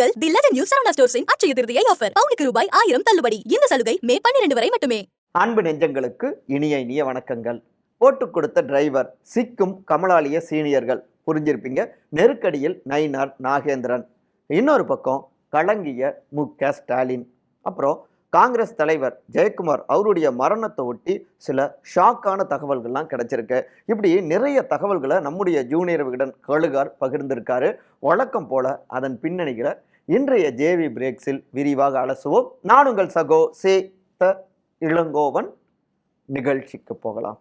உங்கள் தி Legend New Saravana ஸ்டோர்ஸின் Akshaya Tritiya offer பவுனுக்கு ரூபாய் ஆயிரம் தள்ளுபடி. இந்த சலுகை மே பன்னிரண்டு வரை மட்டுமே. அன்பு நெஞ்சங்களுக்கு இனிய இனிய வணக்கங்கள். போட்டு கொடுத்த டிரைவர் சிக்கும் கமலாலிய சீனியர்கள். புரிஞ்சிருப்பீங்க? நெருக்கடியில் நயினார் நாகேந்திரன். இன்னொரு பக்கம் கலங்கிய மு. க. ஸ்டாலின். அப்புறம் காங்கிரஸ் தலைவர் ஜெயக்குமார் அவருடைய மரணத்தை ஒட்டி சில ஷாக்கான தகவல்கள்லாம் கிடைச்சிருக்கு. இப்படி நிறைய தகவல்களை நம்முடைய ஜூனியர் விகடன் கழுகார் பகிர்ந்திருக்காரு. வழக்கம் போல அதன் பின்னணிகளை இன்றைய ஜேவி பிரேக்ஸில் விரிவாக அலசுவோம். நான் உங்கள் சகோ சே த இளங்கோவன். நிகழ்ச்சிக்கு போகலாம்.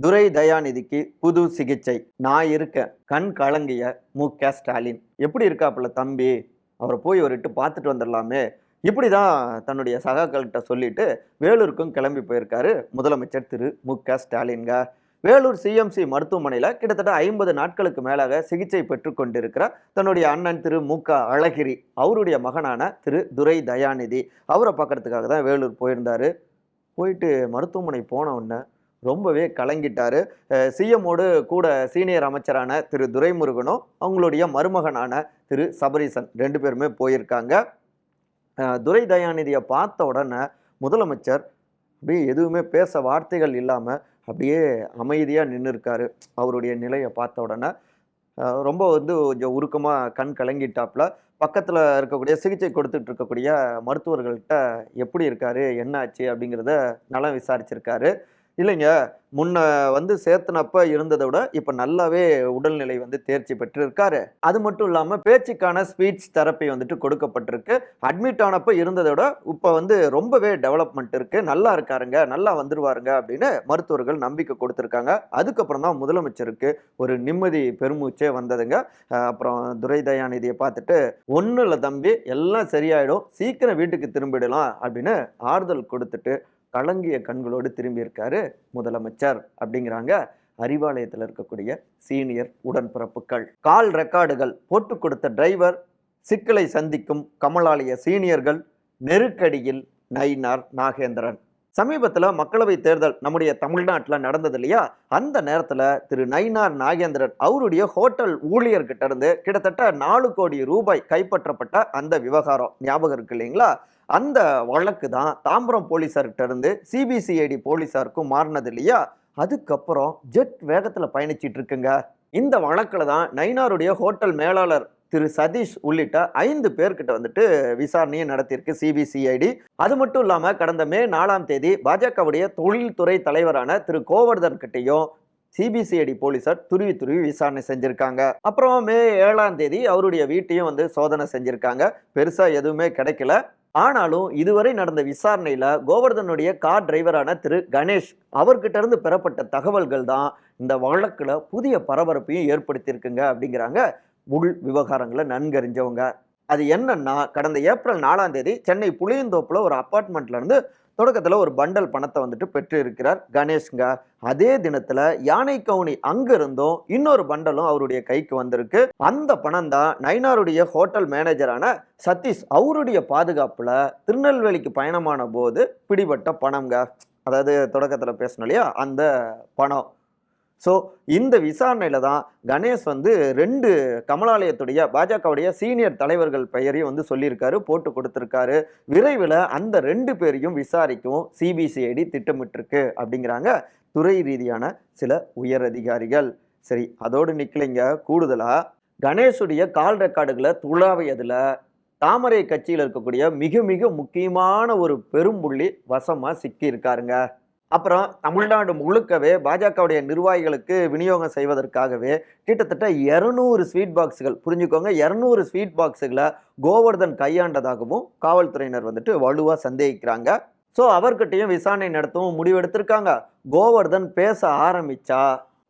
துரை தயாநிதிக்கு புது சிகிச்சை. நான் இருக்க கண் கலங்கிய மு க ஸ்டாலின். எப்படி இருக்காப்புல தம்பி? அவரை போய் ஒரு இட்டு பார்த்துட்டு வந்துடலாமே. இப்படி தான் தன்னுடைய சகாக்கள்கிட்ட சொல்லிட்டு வேலூருக்கும் கிளம்பி போயிருக்காரு முதலமைச்சர் திரு மு க ஸ்டாலின்க வேலூர் சிஎம்சி மருத்துவமனையில் கிட்டத்தட்ட ஐம்பது நாட்களுக்கு மேலாக சிகிச்சை பெற்று கொண்டிருக்கிற தன்னுடைய அண்ணன் திரு மு க அழகிரி அவருடைய மகனான திரு துரை தயாநிதி. அவரை பார்க்கறதுக்காக தான் வேலூர் போயிருந்தாரு. போயிட்டு மருத்துவமனை போன உடனே ரொம்பவே கலங்கிட்டார். சிஎம்மோடு கூட சீனியர் அமைச்சரான திரு துரைமுருகனும் அவங்களுடைய மருமகனான திரு சபரீசன் ரெண்டு பேருமே போயிருக்காங்க. துரை தயாநிதியை பார்த்த உடனே முதலமைச்சர் அப்படியே எதுவுமே பேச வார்த்தைகள் இல்லாமல் அப்படியே அமைதியாக நின்று இருக்காரு அவருடைய நிலையை பார்த்த உடனே ரொம்ப வந்து கொஞ்சம் உருக்கமாக கண் கலங்கிட்டாப்புல பக்கத்தில் இருக்கக்கூடிய சிகிச்சை கொடுத்துட்டு இருக்கக்கூடிய மருத்துவர்கள்ட்ட எப்படி இருக்காரு? என்ன ஆச்சு? அப்படிங்கிறத நலம் விசாரிச்சிருக்காரு. இல்லைங்க. முன்ன வந்து சேர்த்தனப்ப இருந்ததை விட இப்போ நல்லாவே உடல்நிலை வந்து தேர்ச்சி பெற்றிருக்காரு. அது மட்டும் இல்லாமல் பேச்சுக்கான ஸ்பீச் தெரப்பி வந்துட்டு கொடுக்கப்பட்டிருக்கு. அட்மிட் ஆனப்ப இருந்ததை விட இப்போ வந்து ரொம்பவே டெவலப்மெண்ட் இருக்கு. நல்லா இருக்காருங்க. நல்லா வந்துருவாருங்க அப்படின்னு மருத்துவர்கள் நம்பிக்கை கொடுத்துருக்காங்க. அதுக்கப்புறம் தான் முதலமைச்சருக்கு ஒரு நிம்மதி பெருமூச்சே வந்ததுங்க. அப்புறம் துரை தயாநிதியை பார்த்துட்டு ஒன்றும் இல்லை தம்பி எல்லாம் சரியாயிடும். சீக்கிரம் வீட்டுக்கு திரும்பிடலாம் அப்படின்னு ஆறுதல் கொடுத்துட்டு கலங்கிய கண்களோடு திரும்பியிருக்காரு முதலமைச்சர் அப்படிங்கிறாங்க அறிவாலயத்தில் இருக்கக்கூடிய சீனியர் உடன்பிறப்புகள். கால் ரெக்கார்டுகள் போட்டு கொடுத்த டிரைவர் சிக்கலை சந்திக்கும் கமலாலய சீனியர்கள் நெருக்கடியில் நயினார் நாகேந்திரன். சமீபத்தில் மக்களவை தேர்தல் நம்முடைய தமிழ்நாட்டில் நடந்தது இல்லையா? அந்த நேரத்தில் திரு நயினார் நாகேந்திரன் அவருடைய ஹோட்டல் ஊழியர்கிட்ட இருந்து கிட்டத்தட்ட நாலு கோடி ரூபாய் கைப்பற்றப்பட்ட அந்த விவகாரம். ஞாபகம் இருக்கு இல்லைங்களா? அந்த வழக்கு தான் தாம்பரம் போலீஸார்கிட்ட இருந்து சிபிசிஐடி போலீஸாருக்கும் மாறினது இல்லையா? அதுக்கப்புறம் ஜெட் வேகத்தில் பயணிச்சிட்டு இருக்குங்க. இந்த வழக்கில் தான் நைனாருடைய ஹோட்டல் மேலாளர் திரு சதீஷ் உள்ளிட்ட ஐந்து பேர்கிட்ட வந்துட்டு விசாரணையை நடத்தியிருக்கு சிபிசிஐடி அது மட்டும் இல்லாமல் கடந்த மே நாலாம் தேதி பாஜகவுடைய தொழில்துறை தலைவரான திரு கோவர்தன் கிட்டையும் சிபிசிஐடி போலீசார் துருவி துருவி விசாரணை செஞ்சுருக்காங்க. அப்புறம் மே ஏழாம் தேதி அவருடைய வீட்டையும் வந்து சோதனை செஞ்சுருக்காங்க. பெருசாக எதுவுமே கிடைக்கல. ஆனாலும் இதுவரை நடந்த விசாரணையில கோவர்தனுடைய கார் டிரைவரான திரு கணேஷ் அவர்கிட்ட இருந்து பெறப்பட்ட தகவல்கள் தான் இந்த வழக்குல புதிய பரபரப்பையும் ஏற்படுத்தியிருக்குங்க அப்படிங்கிறாங்க உள் விவகாரங்களை நன்கறிஞ்சவங்க. அது என்னன்னா கடந்த ஏப்ரல் நாலாம் தேதி சென்னை புளியந்தோப்புல ஒரு அப்பார்ட்மெண்ட்ல இருந்து தொடக்கத்தில் ஒரு பண்டல் பணத்தை வந்துட்டு பெற்று இருக்கிறார் கணேஷ்ங்க அதே தினத்துல யானை கவுனி அங்கிருந்தும் இன்னொரு பண்டலும் அவருடைய கைக்கு வந்திருக்கு. அந்த பணம் தான் நைனாருடைய ஹோட்டல் மேனேஜரான சதீஷ் அவருடைய பாதுகாப்புல திருநெல்வேலிக்கு பயணமான போது பிடிபட்ட பணம்ங்க அதாவது தொடக்கத்தில் பேசணும் இல்லையா? அந்த பணம். ஸோ இந்த விசாரணையில தான் கணேஷ் வந்து ரெண்டு கமலாலயத்துடைய பாஜகவுடைய சீனியர் தலைவர்கள் பெயரையும் வந்து சொல்லியிருக்காரு போட்டு கொடுத்துருக்காரு. விரைவில் அந்த ரெண்டு பேரையும் விசாரிக்கவும் சிபிசிஐடி திட்டமிட்டிருக்கு அப்படிங்கிறாங்க துறை ரீதியான சில உயர் அதிகாரிகள். சரி அதோடு நிற்கலைங்க கூடுதலாக கணேஷுடைய கால் ரெக்கார்டுகளை துளாவியதுல தாமரை கட்சியில் இருக்கக்கூடிய மிக மிக முக்கியமான ஒரு பெரும்புள்ளி வசமாக சிக்கியிருக்காருங்க. அப்புறம் தமிழ்நாடு முழுக்கவே பாஜகவுடைய நிர்வாகிகளுக்கு விநியோகம் செய்வதற்காகவே கிட்டத்தட்ட இரநூறு ஸ்வீட் பாக்ஸுகள் புரிஞ்சுக்கோங்க இரநூறு ஸ்வீட் பாக்ஸுகளை கோவர்தன் கையாண்டதாகவும் காவல்துறையினர் வந்துட்டு வலுவாக சந்தேகிக்கிறாங்க. ஸோ அவர்கிட்டையும் விசாரணை நடத்தவும் முடிவெடுத்திருக்காங்க. கோவர்தன் பேச ஆரம்பிச்சா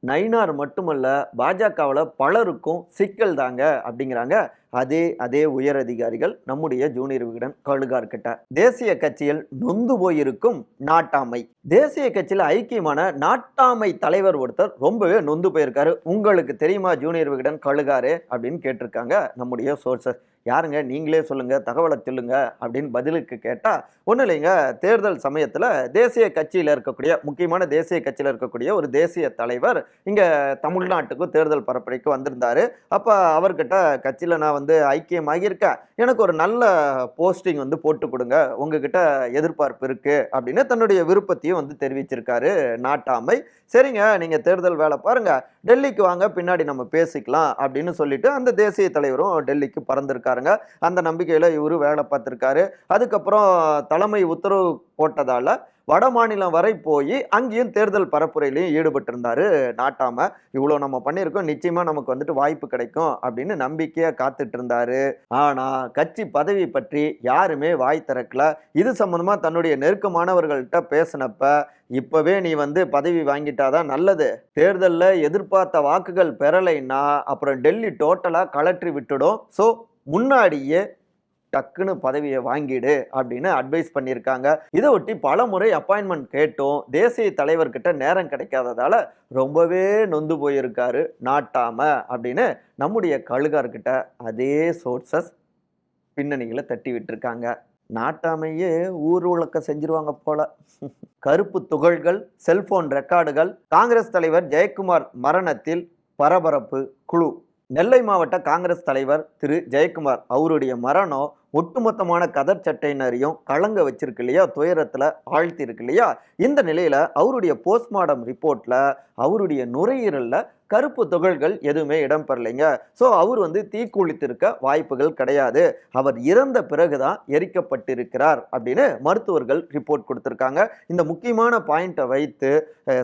நயினார் மட்டுமல்ல பாஜகவில் பலருக்கும் சிக்கல் தாங்க அப்படிங்கிறாங்க. அதே அதே உயர் அதிகாரிகள் நம்முடைய ஜூனியர் விகடன் கழுகார் கிட்ட. தேசிய கட்சியில் நொந்து போயிருக்கும் நாட்டாமை. தேசிய கட்சியில் ஐக்கியமான நாட்டாமை தலைவர் ஒருத்தர் ரொம்பவே நொந்து போயிருக்காரு. உங்களுக்கு தெரியுமா ஜூனியர் விகடன் கழுகாரு அப்படின்னு கேட்டிருக்காங்க நம்முடைய சோர்சஸ் யாருங்க? நீங்களே சொல்லுங்கள் தகவலை சொல்லுங்க அப்படின்னு பதிலுக்கு கேட்டால் ஒன்றும் இல்லைங்க. தேர்தல் சமயத்தில் தேசிய கட்சியில் இருக்கக்கூடிய முக்கியமான தேசிய கட்சியில் இருக்கக்கூடிய ஒரு தேசிய தலைவர் இங்கே தமிழ்நாட்டுக்கு தேர்தல் பரப்புரைக்கு வந்திருந்தாரு. அப்போ அவர்கிட்ட கட்சியில் நான் வந்து ஐக்கியமாகியிருக்கேன். எனக்கு ஒரு நல்ல போஸ்டிங் வந்து போட்டு கொடுங்க. உங்ககிட்ட எதிர்பார்ப்பு இருக்குது அப்படின்னு தன்னுடைய விருப்பத்தையும் வந்து தெரிவிச்சிருக்காரு நாட்டாமை. சரிங்க நீங்கள் தேர்தல் வேலை பாருங்கள் டெல்லிக்கு வாங்க பின்னாடி நம்ம பேசிக்கலாம் அப்படின்னு சொல்லிட்டு அந்த தேசிய தலைவரும் டெல்லிக்கு பறந்திருக்காருங்க. அந்த நம்பிக்கையில் இவரு வேலை பார்த்துருக்காரு. அதுக்கப்புறம் தலைமை உத்தரவு போட்டதால் வட மாநிலம் வரை போய் அங்கேயும் தேர்தல் பரப்புரையிலையும் ஈடுபட்டிருந்தாரு நாட்டாம. இவ்வளோ நம்ம பண்ணியிருக்கோம். நிச்சயமா நமக்கு வந்துட்டு வாய்ப்பு கிடைக்கும் அப்படின்னு நம்பிக்கையா காத்துட்டு இருந்தாரு ஆனா கட்சி பதவி பற்றி யாருமே வாய் திறக்கல. இது சம்பந்தமா தன்னுடைய நெருக்கமானவர்கள்ட்ட பேசினப்ப இப்பவே நீ வந்து பதவி வாங்கிட்டாதான் நல்லது. தேர்தலில் எதிர்பார்த்த வாக்குகள் பெறலைன்னா அப்புறம் டெல்லி டோட்டலாக கலற்றி விட்டுடும். ஸோ முன்னாடியே டக்குன்னு பதவியை வாங்கிடு அப்படின்னு அட்வைஸ் பண்ணியிருக்காங்க. இதை ஒட்டி பல முறை அப்பாயின்மெண்ட் கேட்டும். தேசிய தலைவர்கிட்ட நேரம் கிடைக்காததால ரொம்பவே நொந்து போயிருக்காரு. நாட்டாம அப்படின்னு நம்முடைய கழுகார்கிட்ட அதே சோர்சஸ் பின்னணிகளை தட்டி விட்டுருக்காங்க. நாட்டாமையே ஊர் உழக்க செஞ்சிருவாங்க போல. கருப்பு துகள்கள் செல்போன் ரெக்கார்டுகள் காங்கிரஸ் தலைவர் ஜெயக்குமார் மரணத்தில் பரபரப்பு குழு. நெல்லை மாவட்ட காங்கிரஸ் தலைவர் திரு ஜெயக்குமார் அவருடைய மரணம் ஒட்டுமொத்தமான கதர் சட்டையினரையும் கலங்க வச்சிருக்கு இல்லையா? துயரத்தில் ஆழ்த்தியிருக்கு இல்லையா? இந்த நிலையில் அவருடைய போஸ்ட்மார்டம் ரிப்போர்ட்டில் அவருடைய நுரையீரலில் கருப்பு துகள்கள் எதுவுமே இடம்பெறலைங்க. ஸோ அவர் வந்து தீக்குளித்திருக்க வாய்ப்புகள் கிடையாது. அவர் இறந்த பிறகுதான் எரிக்கப்பட்டிருக்கிறார் அப்படின்னு மருத்துவர்கள் ரிப்போர்ட் கொடுத்துருக்காங்க. இந்த முக்கியமான பாயிண்ட்டை வைத்து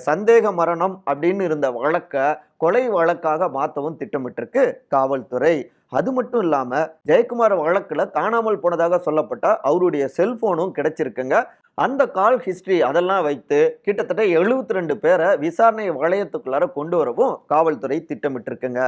சந்தேக மரணம் அப்படின்னு இருந்த வழக்கை கொலை வழக்காக மாற்றவும் திட்டமிட்டிருக்கு காவல்துறை. அது மட்டும் இல்லாமல் ஜெயக்குமார் வழக்கில் காணாமல் போனதாக சொல்லப்பட்ட அவருடைய செல்போனும் கிடைச்சிருக்குங்க. அந்த கால் ஹிஸ்டரி அதெல்லாம் வைத்து கிட்டத்தட்ட 72 ரெண்டு பேரை விசாரணை வளையத்துக்குள்ளார கொண்டு வரவும் காவல்துறை திட்டமிட்டிருக்குங்க.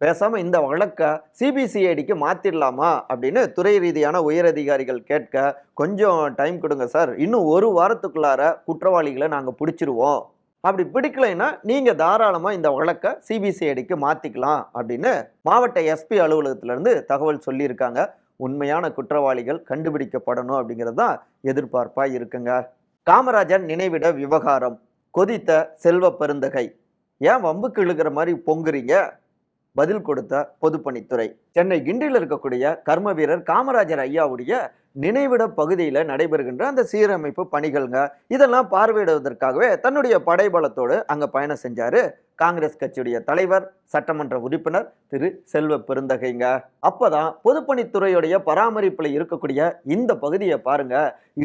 பேசாம இந்த வழக்கை சிபிசிஐடிக்கு மாத்திடலாமா அப்படின்னு துறை ரீதியான உயரதிகாரிகள் கேட்க கொஞ்சம் டைம் கொடுங்க சார். இன்னும் ஒரு வாரத்துக்குள்ளார குற்றவாளிகளை நாங்கள் பிடிச்சிருவோம். அப்படி பிடிக்கலைன்னா நீங்கள் தாராளமாக இந்த வழக்கை சிபிசிஐடிக்கு மாற்றிக்கலாம் அப்படின்னு மாவட்ட எஸ்பி அலுவலகத்திலேருந்து தகவல் சொல்லியிருக்காங்க. உண்மையான குற்றவாளிகள் கண்டுபிடிக்கப்படணும் அப்படிங்கிறது தான் எதிர்பார்ப்பாக இருக்குங்க. காமராஜர் நினைவிட விவகாரம் கொதித்த செல்வ பெருந்தகை. ஏன் வம்புக்கு இழுக்கிற மாதிரி பொங்குறீங்க? பதில் கொடுத்த பொதுப்பணித்துறை. சென்னை கிண்டியில் இருக்கக்கூடிய கர்ம வீரர் காமராஜர் ஐயாவுடைய நினைவிட பகுதியில் நடைபெறுகின்ற அந்த சீரமைப்பு பணிகள்ங்க. இதெல்லாம் பார்வையிடுவதற்காகவே தன்னுடைய படைபலத்தோடு அங்கே பயணம் செஞ்சார் காங்கிரஸ் கட்சியுடைய தலைவர் சட்டமன்ற உறுப்பினர் திரு செல்வ பெருந்தகைங்க. அப்பதான் பொதுப்பணித்துறையுடைய பராமரிப்பில் இருக்கக்கூடிய இந்த பகுதியை பாருங்க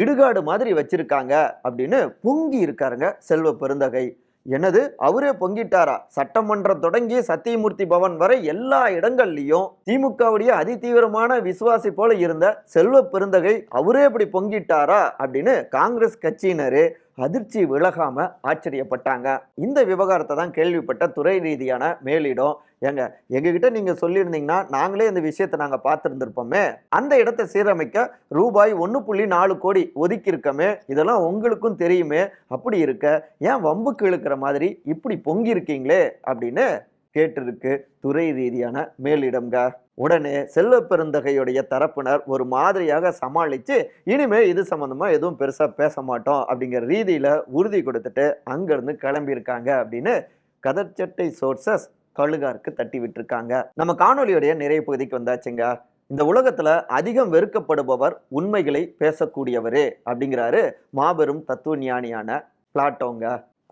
இடுகாடு மாதிரி வச்சிருக்காங்க அப்படின்னு பொங்கி இருக்காருங்க செல்வ பெருந்தகை. என்னது? அவரே பொங்கிட்டாரா? சட்டமன்றம் தொடங்கி சத்தியமூர்த்தி பவன் வரை எல்லா இடங்கள்லயும் திமுகவுடைய அதிதீவிரமான விசுவாசி போல இருந்த செல்வ பெருந்தகை அவரே இப்படி பொங்கிட்டாரா? அப்படின்னு காங்கிரஸ் கட்சியினரு அதிர்ச்சி விலகாம ஆச்சரியப்பட்டாங்க. இந்த விவகாரத்தை தான் கேள்விப்பட்ட துறை ரீதியான மேலிடம். ஏங்க எங்ககிட்ட நீங்க சொல்லியிருந்தீங்கன்னா நாங்களே இந்த விஷயத்தை நாங்க பார்த்துருந்துருப்போமே. அந்த இடத்தை சீரமைக்க ரூபாய் ஒன்று புள்ளி நாலு கோடி ஒதுக்கி இருக்கமே இதெல்லாம் உங்களுக்கும் தெரியுமே. அப்படி இருக்க ஏன் வம்புக்கு இழுக்கிற மாதிரி இப்படி பொங்கி இருக்கீங்களே அப்படின்னு கேட்டிருக்கு துறை ரீதியான மேலிடம்ங்க. உடனே செல்வ பெருந்தகையுடைய தரப்பினர் ஒரு மாதிரியாக சமாளித்து இனிமே இது சம்மந்தமாக எதுவும் பெருசாக பேச மாட்டோம் அப்படிங்கிற ரீதியில் உறுதி கொடுத்துட்டு அங்கேருந்து கிளம்பியிருக்காங்க அப்படின்னு கதர்ச்சட்டை சோர்சஸ் கழுகாருக்கு தட்டி விட்டுருக்காங்க. நம்ம காணொலியுடைய நிறைய பகுதிக்கு வந்தாச்சுங்க. இந்த உலகத்துல அதிகம் வெறுக்கப்படுபவர் உண்மைகளை பேசக்கூடியவரே அப்படிங்கிறாரு மாபெரும் தத்துவ ஞானியான பிளாட்டோங்க.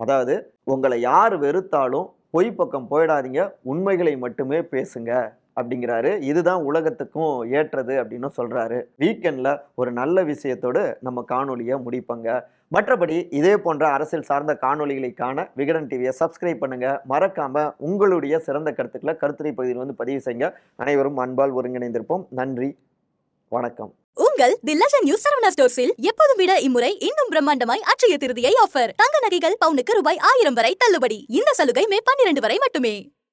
அதாவது உங்களை யார் வெறுத்தாலும் பொய் பக்கம் போயிடாதீங்க உண்மைகளை மட்டுமே பேசுங்க. அப்படிங்கிறாரு. இதுதான் உலகத்துக்கும் ஏற்றது அப்படின்னு சொல்கிறாரு வீக்கெண்டில் ஒரு நல்ல விஷயத்தோடு நம்ம காணொலியை முடிப்பங்க. மற்றபடி இதே போன்ற அரசியல் சார்ந்த காணொலிகளை காண விகடன் டிவியை சப்ஸ்கிரைப் பண்ணுங்க. மறக்காம உங்களுடைய சிறந்த கருத்துக்களை கருத்துரை பகுதியில் வந்து பதிவு செய்யுங்க. அனைவரும் அன்பால் ஒருங்கிணைந்திருப்போம். நன்றி. வணக்கம். உங்கள் தி லெஜண்ட் நியூஸ் சரவணா ஸ்டோர்ஸில் எப்போதும் விட இம்முறை இன்னும் பிரம்மாண்டமாய் அச்சய திருதியை ஆஃபர் தங்க நகைகள் பவுனுக்கு ரூபாய் ஆயிரம் வரை தள்ளுபடி. இந்த சலுகை மே பன்னிரண்டு வரை மட்டுமே.